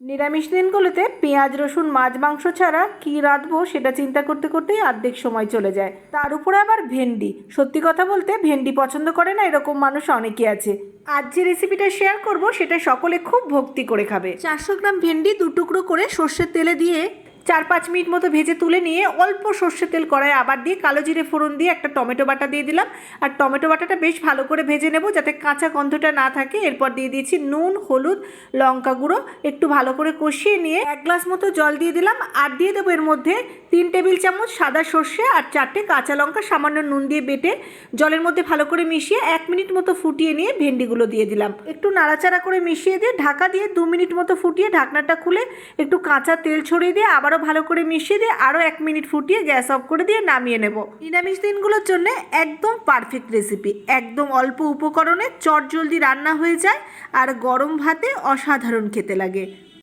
নিরামিষ দিনগুলোতে পেঁয়াজ, রসুন, মাছ, মাংস ছাড়া কী রাঁধবো সেটা চিন্তা করতে করতেই অর্ধেক সময় চলে যায়। তার উপরে আবার ভেন্ডি। সত্যি কথা বলতে ভেন্ডি পছন্দ করে না এরকম মানুষ অনেকে আছে। আজ যে রেসিপিটা শেয়ার করব সেটা সকলে খুব ভক্তি করে খাবে। চারশো গ্রাম ভেন্ডি দু টুকরো করে সর্ষের তেলে দিয়ে চার পাঁচ মিনিট মতো ভেজে তুলে নিয়ে অল্প সর্ষের তেল কড়াই আবার দিয়ে কালো জিরে ফোড়ন দিয়ে একটা টমেটো বাটা দিয়ে দিলাম। আর টমেটো বাটাটা বেশ ভালো করে ভেজে নেব যাতে কাঁচা গন্ধটা না থাকে। এরপর দিয়ে দিয়েছি নুন, হলুদ, লঙ্কা গুঁড়ো। একটু ভালো করে কষিয়ে নিয়ে এক গ্লাস মতো জল দিয়ে দিলাম। আর দিয়ে দেবো এর মধ্যে তিন টেবিল চামচ সাদা সর্ষে আর চারটে কাঁচা লঙ্কা সামান্য নুন দিয়ে বেটে জলের মধ্যে ভালো করে মিশিয়ে এক মিনিট মতো ফুটিয়ে নিয়ে ভেন্ডিগুলো দিয়ে দিলাম। একটু নাড়াচাড়া করে মিশিয়ে দিয়ে ঢাকা দিয়ে দু মিনিট মতো ফুটিয়ে ঢাকনাটা খুলে একটু কাঁচা তেল ছড়িয়ে দিয়ে আবারও ভালো করে মিশিয়ে দিয়ে আরও এক মিনিট ফুটিয়ে গ্যাস অফ করে দিয়ে নামিয়ে নেব। নিরামিষ দিনগুলোর জন্য একদম পারফেক্ট রেসিপি একদম অল্প উপকরণে চট জলদি রান্না হয়ে যায় আর গরম ভাতে অসাধারণ খেতে লাগে।